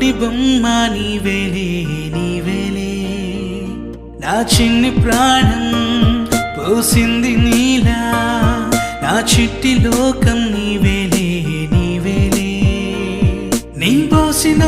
కోటి బొమ్మ నీవేలే నీవేలే నా చిన్ని ప్రాణం పోసింది నీలా. నా చిట్టి లోకం నీవేలే నీవేలే నీ పోసిన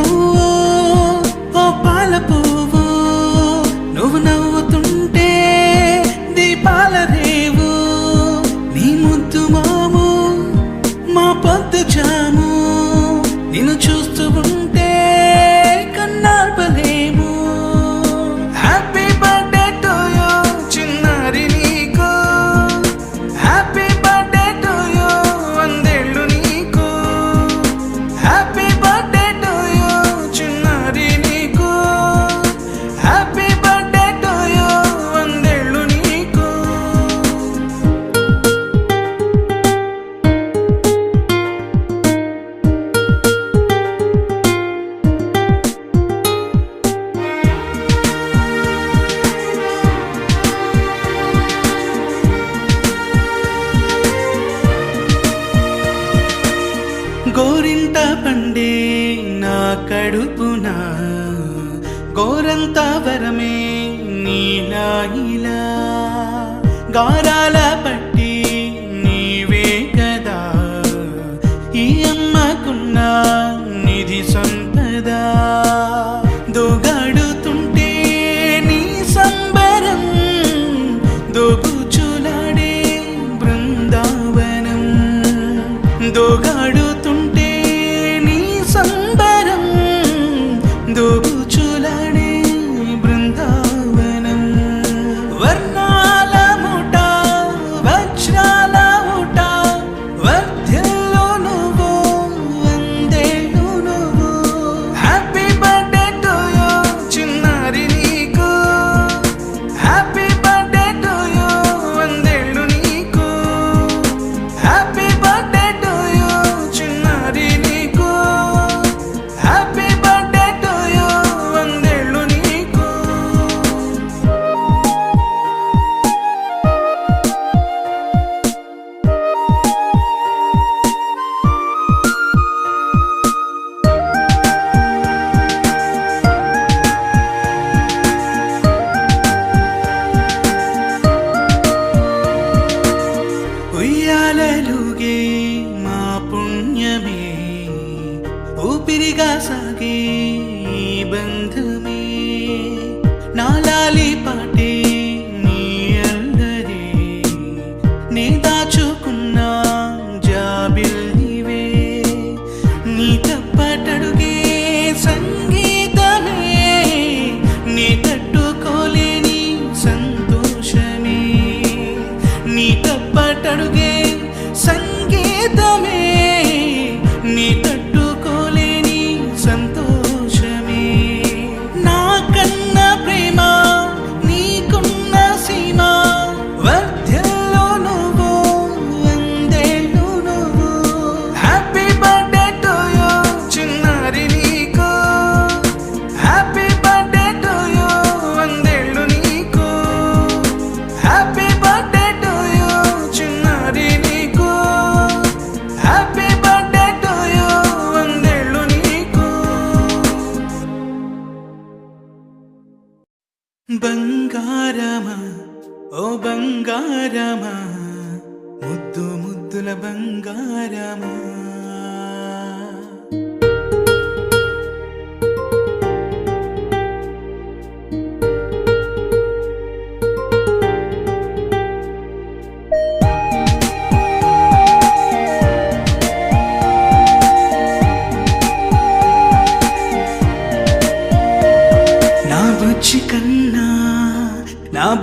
గోరంత వరమే నీలా ఇలా గారాల పడి நாலாலி பாட்டு ಬಂಗಾರಮ ಓ ಬಂಗಾರಮ ಮುದ್ದು ಮುದ್ದುಲ ಬಂಗಾರಮ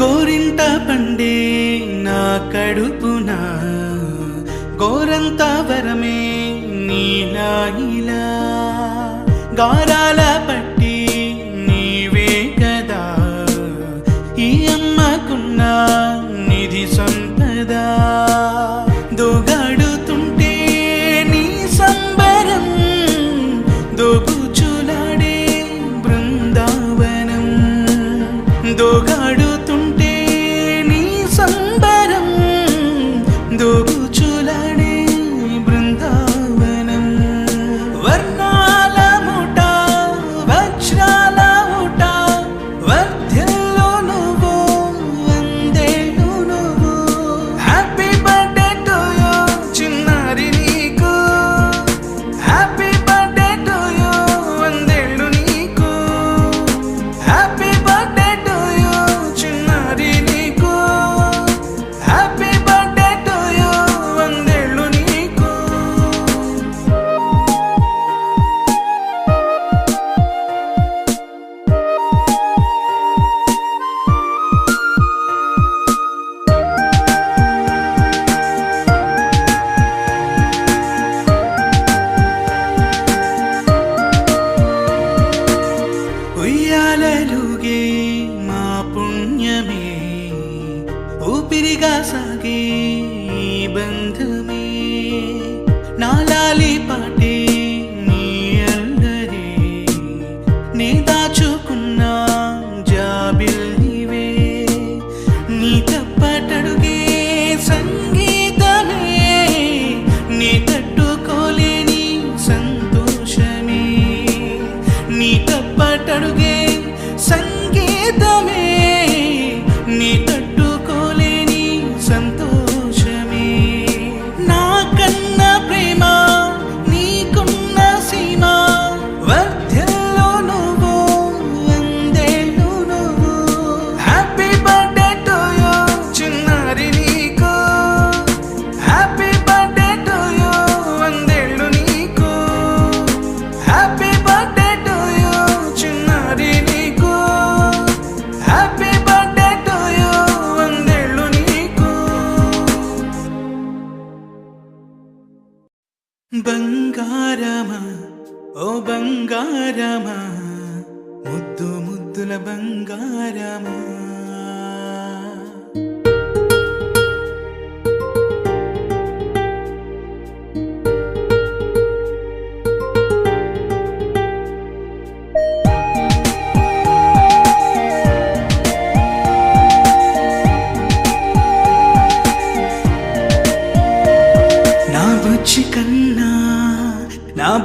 గోరింట పండే నా కడుపున గోరంత వరమే నీలా ఇలా గారాల పట్టి నీవే కదా. ఈ అమ్మకున్న నిధి సంపదా. पिरिगासागे बन्धमे नालाली पाट